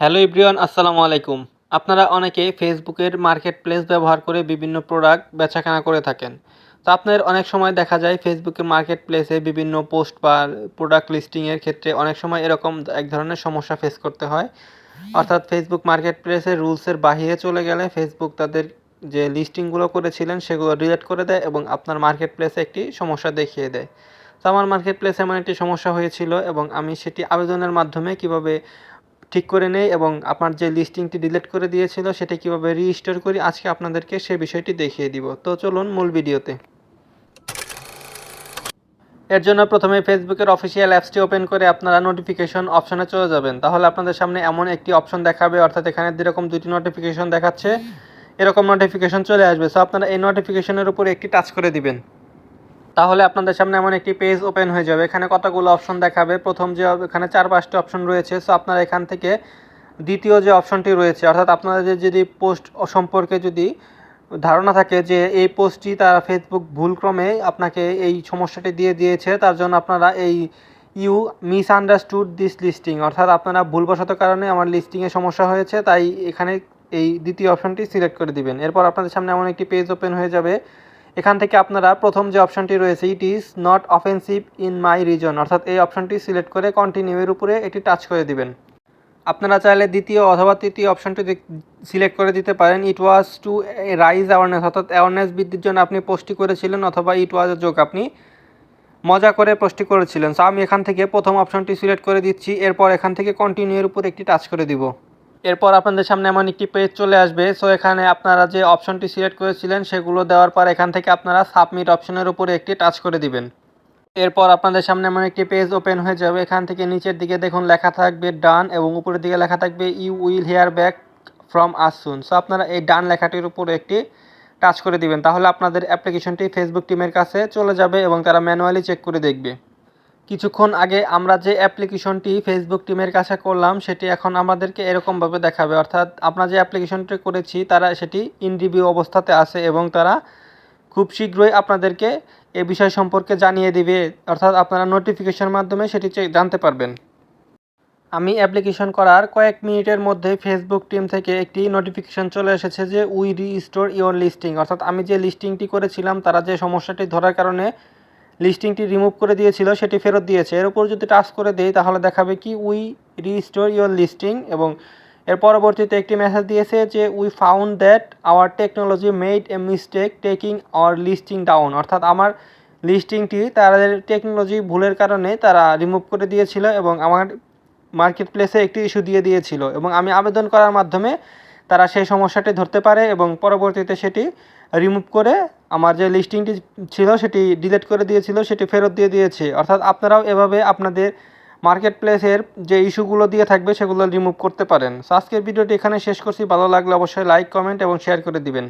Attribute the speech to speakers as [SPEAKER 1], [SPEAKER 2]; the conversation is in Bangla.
[SPEAKER 1] হ্যালো ইব্রিয়ান আসসালামু আলাইকুম। আপনারা অনেকে ফেসবুকের মার্কেট প্লেস ব্যবহার করে বিভিন্ন প্রোডাক্ট বেচাকেনা করে থাকেন। তো আপনার অনেক সময় দেখা যায় ফেসবুকের মার্কেট প্লেসে বিভিন্ন পোস্ট বা প্রোডাক্ট লিস্টিংয়ের ক্ষেত্রে অনেক সময় এরকম এক ধরনের সমস্যা ফেস করতে হয়। অর্থাৎ ফেসবুক মার্কেট প্লেসের রুলসের বাহিরে চলে গেলে ফেসবুক তাদের যে লিস্টিংগুলো করেছিলেন সেগুলো ডিলিট করে দেয় এবং আপনার মার্কেট প্লেসে একটি সমস্যা দেখিয়ে দেয়। তো আমার মার্কেট প্লেসে এমন একটি সমস্যা হয়েছিল এবং আমি সেটি আবেদনের মাধ্যমে কীভাবে ঠিক করে নেই এবং আপনার যে লিস্টিংটি ডিলিট করে দিয়েছিল সেটা কীভাবে রিস্টোর করি, আজকে আপনাদেরকে সে বিষয়টি দেখিয়ে দিব। তো চলুন মূল ভিডিওতে। এর জন্য প্রথমে ফেসবুকের অফিসিয়াল অ্যাপসটি ওপেন করে আপনারা নোটিফিকেশন অপশনে চলে যাবেন। তাহলে আপনাদের সামনে এমন একটি অপশন দেখাবে, অর্থাৎ এখানে যেরকম দুটি নোটিফিকেশন দেখাচ্ছে, এরকম নোটিফিকেশন চলে আসবে। সো আপনারা এই নোটিফিকেশনের উপরে একটি টাচ করে দিবেন। তাহলে আপনাদের সামনে এমন একটি পেজ ওপেন হয়ে যাবে। এখানে কতগুলো অপশন দেখাবে? প্রথম যে এখানে চার পাঁচটি অপশন রয়েছে। সো আপনারা এখান থেকে দ্বিতীয় যে অপশনটি রয়েছে, অর্থাৎ আপনাদের যদি পোস্ট সম্পর্কে যদি ধারণা থাকে যে এই পোস্টটি তারা ফেসবুক ভুলক্রমে আপনাকে এই সমস্যাটি দিয়ে দিয়েছে, তার জন্য আপনারা এই you misunderstood this listing অর্থাৎ আপনারা ভুলবশত কারণে আমার লিস্টিংয়ে সমস্যা হয়েছে, তাই এখানে এই দ্বিতীয় অপশনটি সিলেক্ট করে দিবেন। এরপর আপনাদের সামনে এমন একটি পেজ ওপেন হয়ে যাবে। এখান থেকে আপনারা প্রথম যে অপশনটি রয়েছে it is not offensive in my reason অর্থাৎ এই অপশনটি সিলেক্ট করে কন্টিনিউয়ের উপরে এটি টাচ করে দিবেন। আপনারা চাইলে দ্বিতীয় অথবা তৃতীয় অপশনটি সিলেক্ট করে দিতে পারেন। It was to raise awareness অর্থাৎ অ্যাওয়ারনেস বৃদ্ধির জন্য আপনি পোস্টটি করেছিলেন অথবা ইট ওয়াজ যোগ আপনি মজা করে পোস্টটি করেছিলেন। সো আমি এখান থেকে প্রথম অপশনটি সিলেক্ট করে দিচ্ছি, এরপর এখান থেকে কন্টিনিউয়ের উপর একটি টাচ করে দিব। এরপর আপনাদের সামনে এমন একটি পেজ চলে আসবে। সো এখানে আপনারা যে অপশনটি সিলেক্ট করেছিলেন, সেগুলো দেওয়ার পর এখান থেকে আপনারা সাবমিট অপশনের উপরে একটি টাচ করে দিবেন। এরপর আপনাদের সামনে এমন একটি পেজ ওপেন হয়ে যাবে। এখান থেকে নিচের দিকে দেখুন, লেখা থাকবে ডান এবং উপরের দিকে লেখা থাকবে you will hear back from আসুন সো আপনারা এই ডান লেখাটির উপরে একটি টাচ করে দিবেন। তাহলে আপনাদের অ্যাপ্লিকেশনটি ফেসবুক টিমের কাছে চলে যাবে এবং তারা ম্যানুয়ালি চেক করে দেখবে। কিছুক্ষণ আগে আমরা যে অ্যাপ্লিকেশনটি ফেসবুক টিমের কাছে করলাম, সেটি এখন আমাদেরকে এরকমভাবে দেখাবে। অর্থাৎ আমরা যে অ্যাপ্লিকেশনটি করেছি, তারা সেটি ইন রিভিউ অবস্থাতে আছে এবং তারা খুব শীঘ্রই আপনাদেরকে এ বিষয় সম্পর্কে জানিয়ে দিবে। অর্থাৎ আপনারা নোটিফিকেশনের মাধ্যমে সেটি জানতে পারবেন। আমি অ্যাপ্লিকেশন করার কয়েক মিনিটের মধ্যে ফেসবুক টিম থেকে একটি নোটিফিকেশন চলে এসেছে যে উই রিস্টোর ইওর লিস্টিং অর্থাৎ আমি যে লিস্টিংটি করেছিলাম, তারা যে সমস্যাটি ধরার কারণে লিস্টিংটি রিমুভ করে দিয়েছিল, সেটি ফেরত দিয়েছে। এর উপর যদি টাচ করে দেই, তাহলে দেখাবে কি উই রিস্টোর ইওর লিস্টিং এবং এর পরবর্তীতে একটি মেসেজ দিয়েছে যে we found that our technology made a mistake taking our listing down অর্থাৎ আমার লিস্টিংটি তাদের টেকনোলজি ভুলের কারণে তারা রিমুভ করে দিয়েছিল এবং আমার মার্কেট প্লেসে একটি ইস্যু দিয়ে দিয়েছিল এবং আমি আবেদন করার মাধ্যমে তারা সেই সমস্যাটি ধরতে পারে এবং পরবর্তীতে সেটি রিমুভ করে আমার যে লিস্টিংটি ছিল সেটি ডিলিট করে দিয়েছিল, সেটি ফেরত দিয়ে দিয়েছে। অর্থাৎ আপনারাও এভাবে আপনাদের মার্কেট প্লেসের যে ইস্যুগুলো দিয়ে থাকবে সেগুলো রিমুভ করতে পারেন। আজকের ভিডিওটি এখানে শেষ করছি। ভালো লাগলে অবশ্যই লাইক কমেন্ট এবং শেয়ার করে দিবেন।